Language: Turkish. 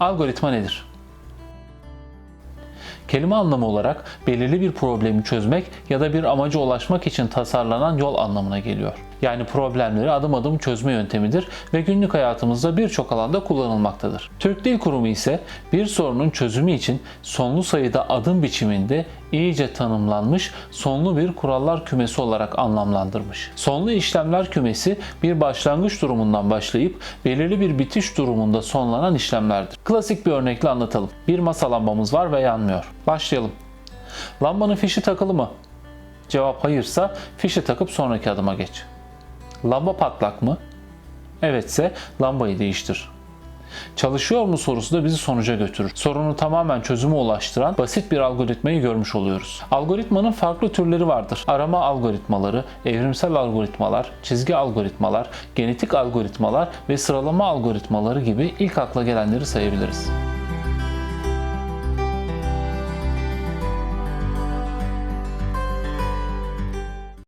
Algoritma nedir? Kelime anlamı olarak belirli bir problemi çözmek ya da bir amaca ulaşmak için tasarlanan yol anlamına geliyor. Yani problemleri adım adım çözme yöntemidir ve günlük hayatımızda birçok alanda kullanılmaktadır. Türk Dil Kurumu ise bir sorunun çözümü için sonlu sayıda adım biçiminde iyice tanımlanmış sonlu bir kurallar kümesi olarak anlamlandırmış. Sonlu işlemler kümesi bir başlangıç durumundan başlayıp belirli bir bitiş durumunda sonlanan işlemlerdir. Klasik bir örnekle anlatalım. Bir masa lambamız var ve yanmıyor. Başlayalım. Lambanın fişi takılı mı? Cevap hayırsa fişi takıp sonraki adıma geç. Lamba patlak mı? Evetse lambayı değiştir. Çalışıyor mu sorusu da bizi sonuca götürür. Sorunu tamamen çözüme ulaştıran basit bir algoritmayı görmüş oluyoruz. Algoritmanın farklı türleri vardır. Arama algoritmaları, evrimsel algoritmalar, çizgi algoritmalar, genetik algoritmalar ve sıralama algoritmaları gibi ilk akla gelenleri sayabiliriz.